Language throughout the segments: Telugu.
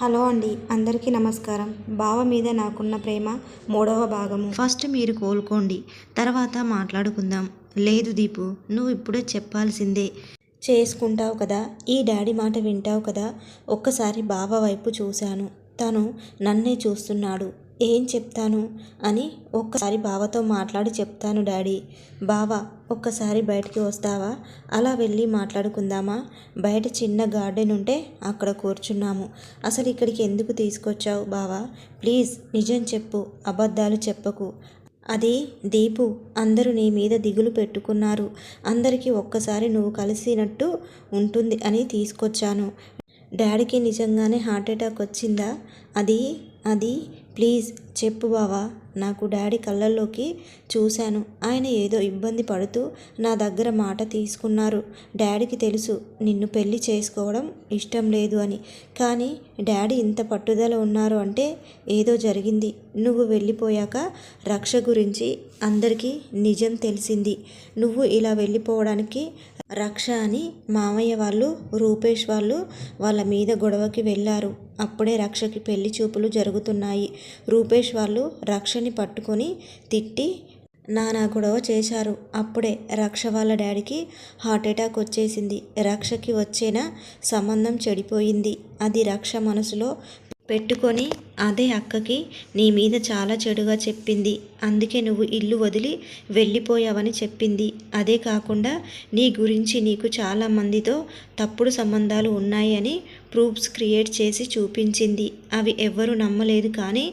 హలో అండి అందరికీ నమస్కారం. బావ మీద నాకున్న ప్రేమ మూడవ భాగము. ఫస్ట్ మీరు కోలుకోండి తర్వాత మాట్లాడుకుందాం. లేదు దీపు నువ్వు ఇప్పుడే చెప్పాల్సిందే. చేసుకుంటావు కదా ఈ డాడీ మాట వింటావు కదా ఒక్కసారి బావ వైపు చూశాను. తను నన్నే చూస్తున్నాడు. ఏం చెప్తాను? అని ఒక్కసారి బావతో మాట్లాడి చెప్తాను డాడీ. బావ ఒక్కసారి బయటికి వస్తావా? అలా వెళ్ళి మాట్లాడుకుందామా? బయట చిన్న గార్డెన్ ఉంటే అక్కడ కూర్చున్నాము. అసలు ఇక్కడికి ఎందుకు తీసుకొచ్చావు బావా? ప్లీజ్ నిజం చెప్పు అబద్ధాలు చెప్పకు. అది దీపు అందరూ నీ మీద దిగులు పెట్టుకున్నారు. అందరికీ ఒక్కసారి నువ్వు కలిసినట్టు ఉంటుంది అని తీసుకొచ్చాను. డాడీకి నిజంగానే హార్ట్ అటాక్ వచ్చిందా? అది అది ప్లీజ్ చెప్పు బావా నాకు డాడీ కళ్ళల్లోకి చూశాను. ఆయన ఏదో ఇబ్బంది పడుతూ నా దగ్గర మాట తీసుకున్నారు. డాడీకి తెలుసు నిన్ను పెళ్ళి చేసుకోవడం ఇష్టం లేదు అని. కానీ డాడీ ఇంత పట్టుదల ఉన్నారు అంటే ఏదో జరిగింది. నువ్వు వెళ్ళిపోయాక రక్ష గురించి అందరికీ నిజం తెలిసింది. నువ్వు ఇలా వెళ్ళిపోవడానికి రక్ష అని మామయ్య వాళ్ళు రూపేష్ వాళ్ళు వాళ్ళ మీద గొడవకి వెళ్ళారు. అప్పుడే రక్షకి పెళ్ళి చూపులు జరుగుతున్నాయి. రూపేష్ వాళ్ళు రక్షని పట్టుకొని తిట్టి నానా గొడవ చేశారు. అప్పుడే రక్ష వాళ్ళ డాడీకి హార్ట్ అటాక్ వచ్చేసింది. రక్షకి వచ్చేన సంబంధం చెడిపోయింది. అది రక్ష మనసులో పెట్టుకొని అదే అక్కకి నీ మీద చాలా చెడుగా చెప్పింది. అందుకే నువ్వు ఇల్లు వదిలి వెళ్ళిపోయావని చెప్పింది. అదే కాకుండా నీ గురించి నీకు చాలా మందితో తప్పుడు సంబంధాలు ఉన్నాయని ప్రూఫ్స్ క్రియేట్ చేసి చూపించింది. అవి ఎవ్వరూ నమ్మలేదు కానీ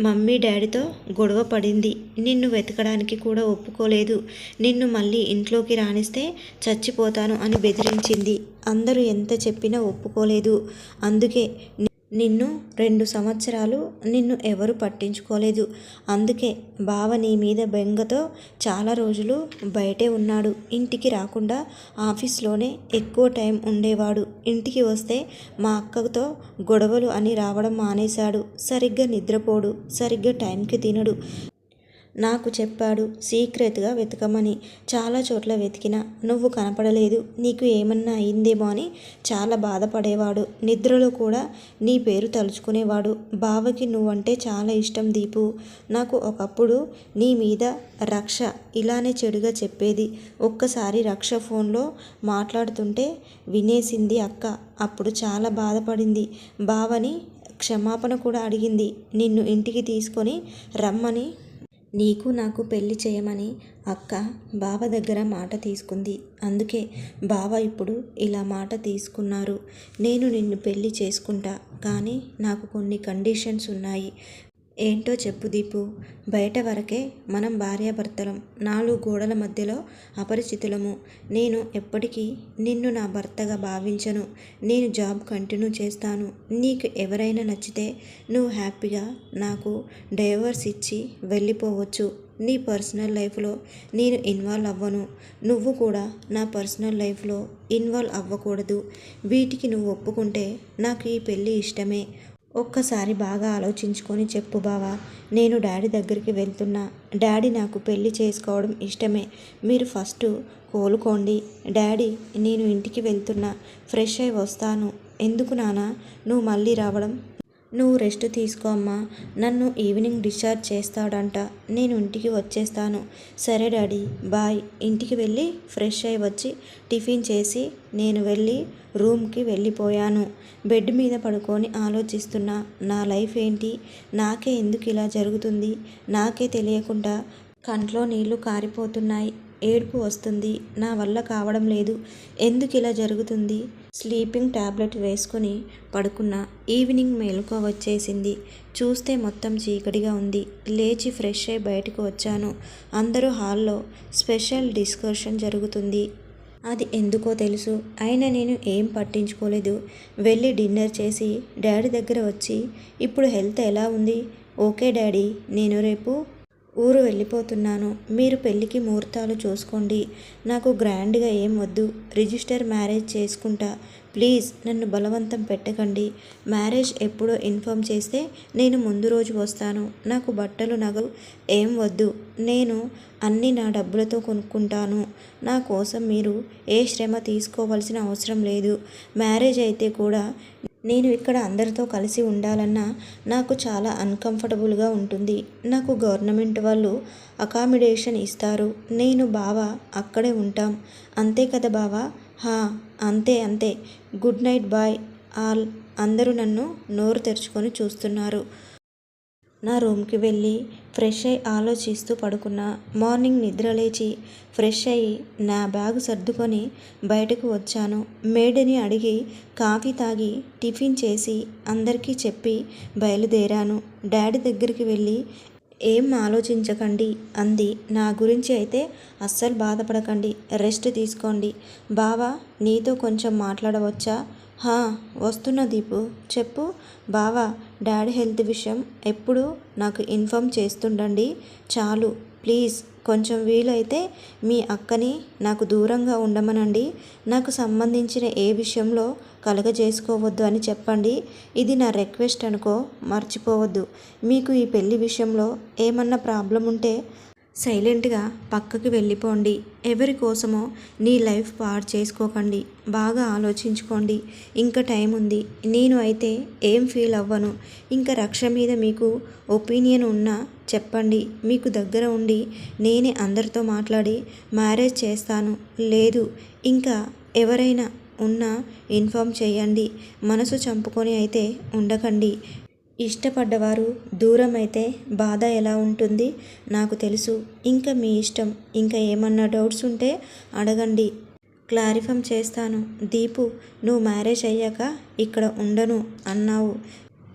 మమ్మీ డాడీతో గొడవ పడింది. నిన్ను వెతకడానికి కూడా ఒప్పుకోలేదు. నిన్ను మళ్ళీ ఇంట్లోకి రాణిస్తే చచ్చిపోతాను అని బెదిరించింది. అందరూ ఎంత చెప్పినా ఒప్పుకోలేదు. అందుకే నిన్ను రెండు సంవత్సరాలు నిన్ను ఎవరు పట్టించుకోలేదు. అందుకే బావ నీ మీద బెంగతో చాలా రోజులు బయటే ఉన్నాడు. ఇంటికి రాకుండా ఆఫీస్లోనే ఎక్కువ టైం ఉండేవాడు. ఇంటికి వస్తే మా అక్కతో గొడవలు అని రావడం మానేశాడు. సరిగ్గా నిద్రపోడు. సరిగ్గా టైంకి తినడు. నాకు చెప్పాడు. సీక్రెట్గా వెతకమని. చాలా చోట్ల వెతికినా నువ్వు కనపడలేదు. నీకు ఏమన్నా అయిందేమో అని చాలా బాధపడేవాడు. నిద్రలో కూడా నీ పేరు తలుచుకునేవాడు. బావకి నువ్వంటే చాలా ఇష్టం దీపు. నాకు ఒకప్పుడు నీ మీద రక్ష ఇలానే చెడుగా చెప్పేది. ఒక్కసారి రక్ష ఫోన్లో మాట్లాడుతుంటే వినేసింది అక్క. అప్పుడు చాలా బాధపడింది. బావని క్షమాపణ కూడా అడిగింది. నిన్ను ఇంటికి తీసుకొని రమ్మని నీకు నాకు పెళ్ళి చేయమని అక్క బావ దగ్గర మాట తీసుకుంది. అందుకే బావ ఇప్పుడు ఇలా మాట తీసుకున్నారు. నేను నిన్ను పెళ్ళి చేసుకుంటా. కానీ నాకు కొన్ని కండిషన్స్ ఉన్నాయి. ఏంటో చెప్పు దీపు. బయట వరకే మనం భార్యాభర్తలం. నాలుగు గోడల మధ్యలో అపరిచితులము. నేను ఎప్పటికీ నిన్ను నా భర్తగా భావించను. నేను జాబ్ కంటిన్యూ చేస్తాను. నీకు ఎవరైనా నచ్చితే నువ్వు హ్యాపీగా నాకు డైవర్స్ ఇచ్చి వెళ్ళిపోవచ్చు. నీ పర్సనల్ లైఫ్లో నేను ఇన్వాల్వ్ అవ్వను. నువ్వు కూడా నా పర్సనల్ లైఫ్లో ఇన్వాల్వ్ అవ్వకూడదు. వీటికి నువ్వు ఒప్పుకుంటే నాకు ఈ పెళ్ళి ఇష్టమే. ఒక్కసారి బాగా ఆలోచించుకొని చెప్పు బావా నేను డాడీ దగ్గరికి వెళ్తున్నా. డాడీ నాకు పెళ్ళి చేసుకోవడం ఇష్టమే. మీరు ఫస్ట్ కోలుకోండి. డాడీ నేను ఇంటికి వెళ్తున్నా. ఫ్రెష్ అయి వస్తాను. ఎందుకు నానా? నువ్వు మళ్ళీ రావడం నువ్వు రెస్ట్ తీసుకో అమ్మా. నన్ను ఈవినింగ్ డిశ్చార్జ్ చేస్తాడంట. నేను ఇంటికి వచ్చేస్తాను. సరే డాడీ బాయ్. ఇంటికి వెళ్ళి ఫ్రెష్ అయి వచ్చి టిఫిన్ చేసి నేను వెళ్ళి రూమ్కి వెళ్ళిపోయాను. బెడ్ మీద పడుకొని ఆలోచిస్తున్నా. నా లైఫ్ ఏంటి? నాకే ఎందుకు ఇలా జరుగుతుంది? నాకే తెలియకుండా కంట్లో నీళ్ళు కారిపోతున్నాయి. ఏడుపు వస్తుంది. నా వల్ల కావడం లేదు. ఎందుకు ఇలా జరుగుతుంది? స్లీపింగ్ ట్యాబ్లెట్ వేసుకుని పడుకున్న. ఈవినింగ్ మేలుకో వచ్చేసింది. చూస్తే మొత్తం చీకటిగా ఉంది. లేచి ఫ్రెష్ అయి బయటకు వచ్చాను. అందరూ హాల్లో స్పెషల్ డిస్కషన్ జరుగుతుంది. అది ఎందుకో తెలుసు. అయినా నేను ఏం పట్టించుకోలేదు. వెళ్ళి డిన్నర్ చేసి డాడీ దగ్గర వచ్చి ఇప్పుడు హెల్త్ ఎలా ఉంది? Okay daddy. నేను రేపు ఊరు వెళ్ళిపోతున్నాను. మీరు పెళ్ళికి ముహూర్తాలు చూసుకోండి. నాకు గ్రాండ్గా ఏం వద్దు. రిజిస్టర్ మ్యారేజ్ చేసుకుంటా. ప్లీజ్ నన్ను బలవంతం పెట్టకండి. మ్యారేజ్ ఎప్పుడో ఇన్ఫామ్ చేస్తే నేను ముందు రోజు వస్తాను. నాకు బట్టలు నగలు ఏం వద్దు. నేను అన్నీ నా డబ్బులతో కొనుక్కుంటాను. నా కోసం మీరు ఏ శ్రమ తీసుకోవాల్సిన అవసరం లేదు. మ్యారేజ్ అయితే కూడా నేను ఇక్కడ అందరితో కలిసి ఉండాలన్నా నాకు చాలా అన్కంఫర్టబుల్గా ఉంటుంది. నాకు గవర్నమెంట్ వాళ్ళు అకామిడేషన్ ఇస్తారు. నేను బావా అక్కడే ఉంటాం. అంతే కదా బావా? హా అంతే అంతే. Good night bye all. అందరూ నన్ను నోరు తెరుచుకొని చూస్తున్నారు. నా రూమ్కి వెళ్ళి ఫ్రెష్ అయి ఆలోచిస్తూ పడుకున్నా. మార్నింగ్ నిద్ర లేచి ఫ్రెష్ అయ్యి నా బ్యాగ్ సర్దుకొని బయటకు వచ్చాను. మేడని అడిగి కాఫీ తాగి టిఫిన్ చేసి అందరికీ చెప్పి బయలుదేరాను. డాడీ దగ్గరికి వెళ్ళి ఏం ఆలోచించకండి అంది. నా గురించి అయితే అస్సలు బాధపడకండి. రెస్ట్ తీసుకోండి. బావా నీతో కొంచెం మాట్లాడవచ్చా? హా వస్తున్న దీపు. చెప్పు. బావా డాడీ హెల్త్ విషయం ఎప్పుడు నాకు ఇన్ఫామ్ చేస్తుండండి. చాలు ప్లీజ్. కొంచెం వీలైతే మీ అక్కని నాకు దూరంగా ఉండమనండి. నాకు సంబంధించిన ఏ విషయంలో కలగజేసుకోవద్దు అని చెప్పండి. ఇది నా రిక్వెస్ట్ అనుకో మర్చిపోవద్దు. మీకు ఈ పెళ్ళి విషయంలో ఏమన్నా ప్రాబ్లం ఉంటే సైలెంట్గా పక్కకి వెళ్ళిపోండి. ఎవరి కోసమో నీ లైఫ్ పాడు చేసుకోకండి. బాగా ఆలోచించుకోండి. ఇంకా టైం ఉంది. నేను అయితే ఏం ఫీల్ అవ్వను. ఇంకా రక్ష మీద మీకు ఒపీనియన్ ఉన్నా చెప్పండి. మీకు దగ్గర ఉండి నేనే అందరితో మాట్లాడి మ్యారేజ్ చేస్తాను. లేదు. ఇంకా ఎవరైనా ఉన్నా ఇన్ఫామ్ చేయండి. మనసు చంపుకొని అయితే ఉండకండి. ఇష్టపడ్డవారు దూరం అయితే బాధ ఎలా ఉంటుంది? నాకు తెలుసు. ఇంకా మీ ఇష్టం. ఇంకా ఏమన్నా డౌట్స్ ఉంటే అడగండి. క్లారిఫమ్ చేస్తాను. దీపు నువ్వు మ్యారేజ్ అయ్యాక ఇక్కడ ఉండను అన్నావు.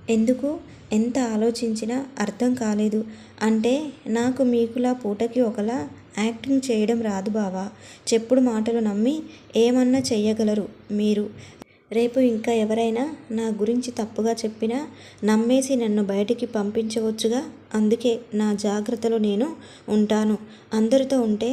ఎందుకు? ఎంత ఆలోచించినా అర్థం కాలేదు. అంటే నాకు మీకులా పూటకి ఒకలా యాక్టింగ్ చేయడం రాదు బావా. చెప్పుడు మాటలు నమ్మి ఏమన్నా చెయ్యగలరు మీరు. రేపు ఇంకా ఎవరైనా నా గురించి తప్పుగా చెప్పినా నమ్మేసి నన్ను బయటికి పంపించవచ్చుగా. అందుకే నా జాగ్రత్తలో నేను ఉంటాను. అందరితో ఉంటే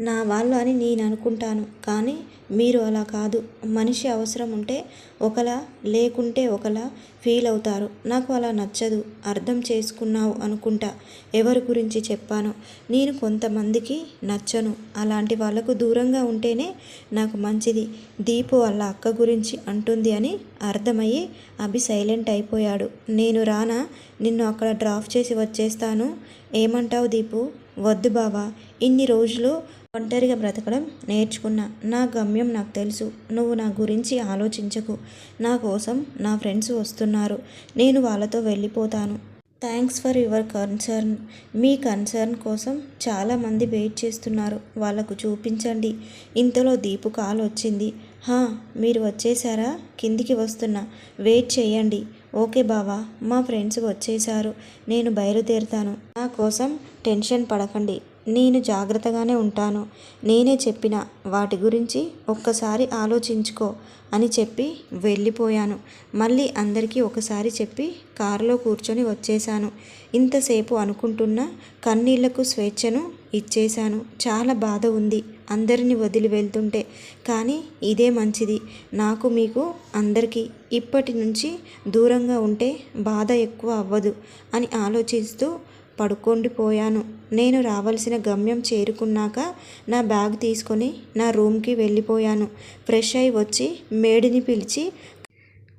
నా వాళ్ళు అని నేను అనుకుంటాను కానీ మీరు అలా కాదు. మనిషి అవసరం ఉంటే ఒకలా లేకుంటే ఒకలా ఫీల్ అవుతారు. నాకు అలా నచ్చదు అర్థం చేసుకున్నావు అనుకుంటా ఎవరి గురించి చెప్పాను. నేను కొంతమందికి నచ్చను. అలాంటి వాళ్ళకు దూరంగా ఉంటేనే నాకు మంచిది. దీపు వాళ్ళ అక్క గురించి అంటుంది అని అర్థమయ్యి అభి సైలెంట్ అయిపోయాడు. నేను రానా నిన్ను అక్కడ డ్రాప్ చేసి వచ్చేస్తాను. ఏమంటావు దీపు? వద్దు బావా ఇన్ని రోజులు ఒంటరిగా బ్రతకడం నేర్చుకున్నా. నా గమ్యం నాకు తెలుసు. నువ్వు నా గురించి ఆలోచించకు. నా కోసం నా ఫ్రెండ్స్ వస్తున్నారు. నేను వాళ్ళతో వెళ్ళిపోతాను. Thanks for your concern. Me concern కోసం చాలామంది వెయిట్ చేస్తున్నారు. వాళ్ళకు చూపించండి. ఇంతలో దీపు కాల్ వచ్చింది. హా మీరు వచ్చేసారా కిందికి వస్తున్నా. వెయిట్ చేయండి. ఓకే బావా మా ఫ్రెండ్స్ వచ్చేసారు నేను బయలుదేరుతాను. నా కోసం టెన్షన్ పడకండి. నేను జాగ్రత్తగానే ఉంటాను. నేనే చెప్పిన వాటి గురించి ఒక్కసారి ఆలోచించుకో అని చెప్పి వెళ్ళిపోయాను. మళ్ళీ అందరికీ ఒకసారి చెప్పి కారులో కూర్చొని వచ్చేశాను. ఇంతసేపు అనుకుంటున్న కన్నీళ్ళకు స్వేచ్ఛను ఇచ్చేశాను. చాలా బాధ ఉంది అందరిని వదిలి వెళ్తుంటే. కానీ ఇదే మంచిది. నాకు మీకు అందరికీ ఇప్పటి నుంచి దూరంగా ఉంటే బాధ ఎక్కువ అవ్వదు అని ఆలోచిస్తూ పడుకొండిపోయాను నేను రావాల్సిన గమ్యం చేరుకున్నాక నా బ్యాగ్ తీసుకొని నా రూమ్కి వెళ్ళిపోయాను. ఫ్రెష్ అయి వచ్చి మేడిని పిలిచి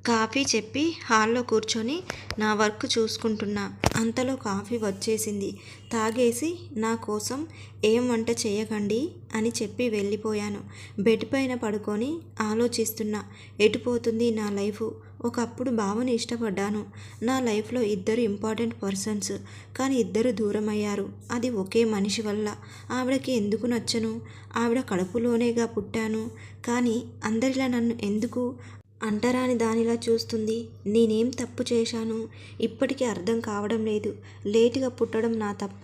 కాఫీ చెప్పి హాల్లో కూర్చొని నా వర్క్ చూసుకుంటున్నా. అంతలో కాఫీ వచ్చేసింది. తాగేసి నా కోసం ఏం వంట చేయకండి అని చెప్పి వెళ్ళిపోయాను. బెడ్ పైన పడుకొని ఆలోచిస్తున్నా. ఎటుపోతుంది నా లైఫ్? ఒకప్పుడు భావని ఇష్టపడ్డాను. నా లైఫ్లో ఇద్దరు ఇంపార్టెంట్ పర్సన్స్. కానీ ఇద్దరు దూరం అయ్యారు అది ఒకే మనిషి వల్ల. ఆవిడకి ఎందుకు నచ్చను? ఆవిడ కడుపులోనేగా పుట్టాను. కానీ అందరిలా నన్ను ఎందుకు అంటరాని దానిలా చూస్తుంది. నేనేం తప్పు చేశాను ఇప్పటికీ అర్థం కావడం లేదు. లేటుగా పుట్టడం నా తప్ప.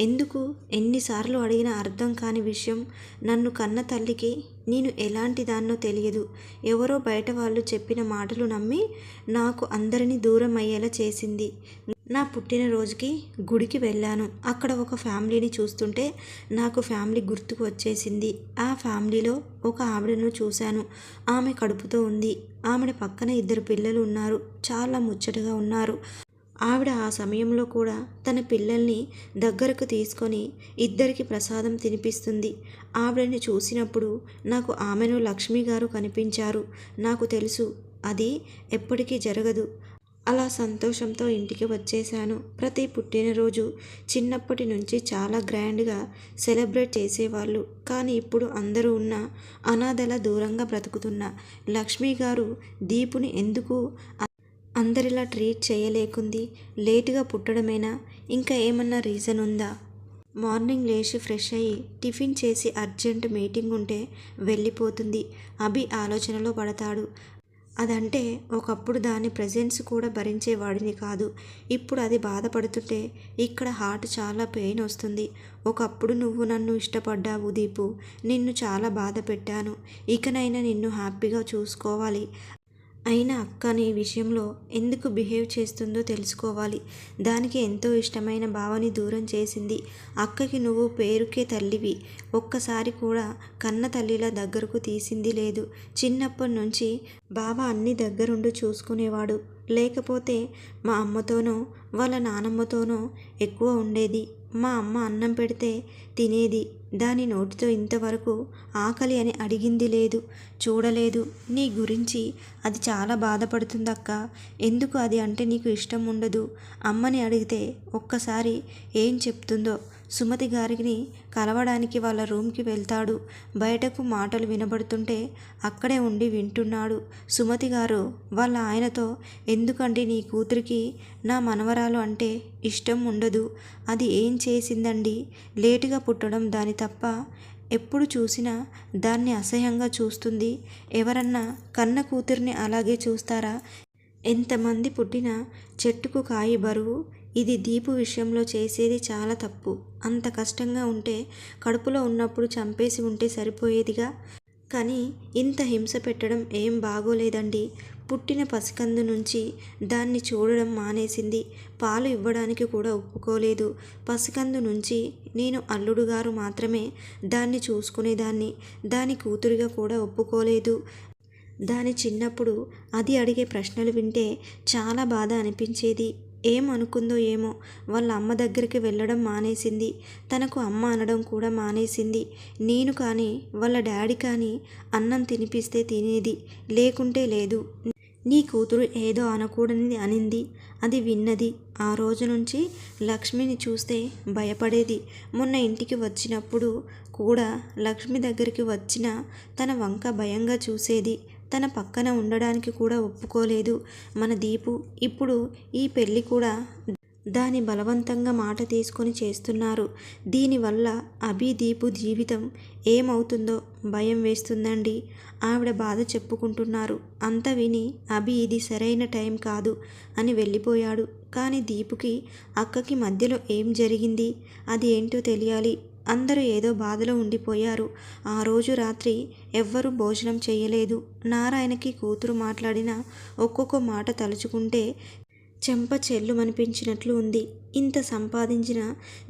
ఎందుకు? ఎన్నిసార్లు అడిగినా అర్థం కాని విషయం నన్ను కన్న తల్లికి నేను ఎలాంటి దాన్నో తెలియదు. ఎవరో బయట వాళ్ళు చెప్పిన మాటలు నమ్మి నాకు అందరినీ దూరం అయ్యేలా చేసింది. నా పుట్టినరోజుకి గుడికి వెళ్ళాను. అక్కడ ఒక ఫ్యామిలీని చూస్తుంటే నాకు ఫ్యామిలీ గుర్తుకు వచ్చేసింది. ఆ ఫ్యామిలీలో ఒక ఆవిడను చూశాను. ఆమె కడుపుతో ఉంది. ఆమెడ పక్కన ఇద్దరు పిల్లలు ఉన్నారు. చాలా ముచ్చటగా ఉన్నారు. ఆవిడ ఆ సమయంలో కూడా తన పిల్లల్ని దగ్గరకు తీసుకొని ఇద్దరికి ప్రసాదం తినిపిస్తుంది. ఆవిడని చూసినప్పుడు నాకు ఆమెను లక్ష్మి గారు కనిపించారు. నాకు తెలుసు అది ఎప్పటికీ జరగదు. అలా సంతోషంతో ఇంటికి వచ్చేసాను ప్రతి పుట్టినరోజు చిన్నప్పటి నుంచి చాలా గ్రాండ్గా సెలబ్రేట్ చేసేవాళ్ళు. కానీ ఇప్పుడు అందరూ ఉన్న అనాథల దూరంగా బ్రతుకుతున్న లక్ష్మి గారు దీపుని ఎందుకు అందరిలా ట్రీట్ చేయలేకుంది? లేటుగా పుట్టడమేనా? ఇంకా ఏమన్నా రీజన్ ఉందా? మార్నింగ్ లేచి ఫ్రెష్ అయ్యి టిఫిన్ చేసి అర్జెంట్ మీటింగ్ ఉంటే వెళ్ళిపోతుంది. అభి ఆలోచనలో పడతాడు. అదంటే ఒకప్పుడు దాని ప్రజెన్స్ కూడా భరించేవాడిని కాదు. ఇప్పుడు అది బాధపడుతుంటే ఇక్కడ హార్ట్ చాలా పెయిన్ వస్తుంది. ఒకప్పుడు నువ్వు నన్ను ఇష్టపడ్డావు దీపు. నిన్ను చాలా బాధ పెట్టాను. ఇకనైనా నిన్ను హ్యాపీగా చూసుకోవాలి. అయినా అక్క నీ విషయంలో ఎందుకు బిహేవ్ చేస్తుందో తెలుసుకోవాలి. దానికి ఎంతో ఇష్టమైన బావని దూరం చేసింది. అక్కకి నువ్వు పేరుకే తల్లివి. ఒక్కసారి కూడా కన్న తల్లిలా దగ్గరకు తీసింది లేదు. చిన్నప్పటి నుంచి బావ అన్ని దగ్గరుండి చూసుకునేవాడు. లేకపోతే మా అమ్మతోనో వాళ్ళ నానమ్మతోనో ఎక్కువ ఉండేది. మా అమ్మ అన్నం పెడితే తినేది. దాని నోటితో ఇంతవరకు ఆకలి అని అడిగింది లేదు. చూడలేదు. నీ గురించి అది చాలా బాధపడుతుందక్క. ఎందుకు అది అంటే నీకు ఇష్టం ఉండదు? అమ్మని అడిగితే ఒక్కసారి ఏం చెప్తుందో సుమతి గారిని కలవడానికి వాళ్ళ రూమ్కి వెళ్తాడు. బయటకు మాటలు వినబడుతుంటే అక్కడే ఉండి వింటున్నాడు. సుమతి గారు వాళ్ళ ఆయనతో ఎందుకండి నీ కూతురికి నా మనవరాలు అంటే ఇష్టం ఉండదు. అది ఏం చేసిందండి? లేటుగా పుట్టడం దాని తప్ప ఎప్పుడు చూసినా దాన్ని అసహ్యంగా చూస్తుంది. ఎవరన్నా కన్న కూతుర్ని అలాగే చూస్తారా? ఎంతమంది పుట్టినా చెట్టుకు కాయి బరువు ఇది దీపు విషయంలో చేసేది చాలా తప్పు. అంత కష్టంగా ఉంటే కడుపులో ఉన్నప్పుడు చంపేసి ఉంటే సరిపోయేదిగా. కానీ ఇంత హింస పెట్టడం ఏం బాగోలేదండి. పుట్టిన పసికందు నుంచి దాన్ని చూడడం మానేసింది. పాలు ఇవ్వడానికి కూడా ఒప్పుకోలేదు. పసికందు నుంచి నేను అల్లుడు గారు మాత్రమే దాన్ని చూసుకునేదాన్ని. దాని కూతురిగా కూడా ఒప్పుకోలేదు. దాని చిన్నప్పుడు అది అడిగే ప్రశ్నలు వింటే చాలా బాధ అనిపించేది. ఏం అనుకుందో ఏమో వాళ్ళ అమ్మ దగ్గరికి వెళ్ళడం మానేసింది. తనకు అమ్మ అనడం కూడా మానేసింది. నేను కానీ వాళ్ళ డాడీ కానీ అన్నం తినిపిస్తే తినేది లేకుంటే లేదు. నీ కూతురు ఏదో అనకూడనిది అనింది. అది విన్నది. ఆ రోజు నుంచి లక్ష్మిని చూస్తే భయపడేది. మొన్న ఇంటికి వచ్చినప్పుడు కూడా లక్ష్మి దగ్గరికి వచ్చిన తన వంక భయంగా చూసేది. తన పక్కన ఉండడానికి కూడా ఒప్పుకోలేదు మన దీపు. ఇప్పుడు ఈ పెళ్ళి కూడా దాని బలవంతంగా మాట తీసుకొని చేస్తున్నారు. దీనివల్ల అభి దీపు జీవితం ఏమవుతుందో భయం వేస్తుందండి. ఆవిడ బాధ చెప్పుకుంటున్నారు. అంత విని అభి ఇది సరైన టైం కాదు అని వెళ్ళిపోయాడు. కానీ దీపుకి అక్కకి మధ్యలో ఏం జరిగింది? అది ఏంటో తెలియాలి. అందరూ ఏదో బాధలో ఉండిపోయారు. ఆ రోజు రాత్రి ఎవ్వరూ భోజనం చేయలేదు. నారాయణకి కూతురు మాట్లాడిన ఒక్కొక్క మాట తలుచుకుంటే చెంప చెల్లుమనిపించినట్లు ఉంది. ఇంత సంపాదించిన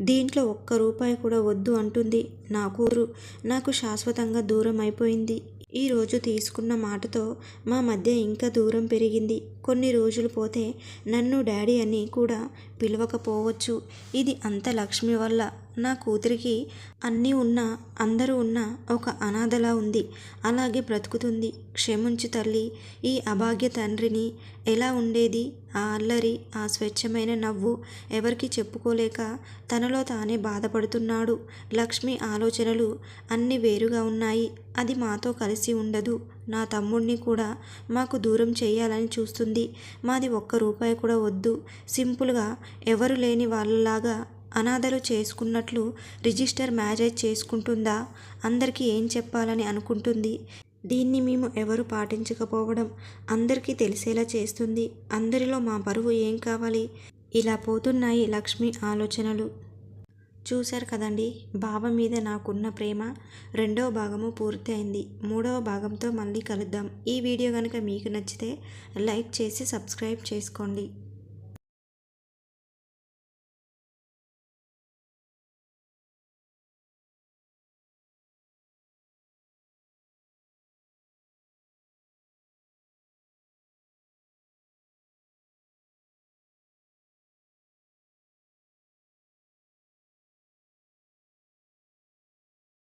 దీంట్లో ఒక్క రూపాయి కూడా వద్దు అంటుంది నా కూతురు. నాకు శాశ్వతంగా దూరం అయిపోయింది. ఈరోజు తీసుకున్న మాటతో మా మధ్య ఇంకా దూరం పెరిగింది. కొన్ని రోజులు పోతే నన్ను డాడీ అని కూడా పిలవకపోవచ్చు. ఇది అంత లక్ష్మి వల్ల నా కూతురికి అన్నీ ఉన్నా అందరూ ఉన్నా ఒక అనాథలా ఉంది. అలాగే బ్రతుకుతుంది. క్షమించు తల్లి ఈ అభాగ్య తండ్రిని ఎలా ఉండేది? ఆ అల్లరి ఆ స్వచ్ఛమైన నవ్వు ఎవరికి చెప్పుకోలేక తనలో తానే బాధపడుతున్నాడు. లక్ష్మి ఆలోచనలు అన్ని వేరుగా ఉన్నాయి. అది మాతో కలిసి ఉండదు. నా తమ్ముడిని కూడా మాకు దూరం చేయాలని చూస్తుంది. మాది ఒక్క రూపాయి కూడా వద్దు. సింపుల్గా ఎవరు లేని వాళ్ళలాగా అనాథలు చేసుకున్నట్లు రిజిస్టర్ మ్యారేజ్ చేసుకుంటుందా? అందరికీ ఏం చెప్పాలని అనుకుంటుంది? దీన్ని మేము ఎవరు పాటించకపోవడం అందరికీ తెలిసేలా చేస్తుంది. అందరిలో మా బరువు ఏం కావాలి? ఇలా పోతున్నాయి లక్ష్మి ఆలోచనలు. చూశారు కదండి బావ మీద నాకున్న ప్రేమ రెండవ భాగము పూర్తి అయింది మూడవ భాగంతో మళ్ళీ కలుద్దాం. ఈ వీడియో కనుక మీకు నచ్చితే లైక్ చేసి సబ్స్క్రైబ్ చేసుకోండి.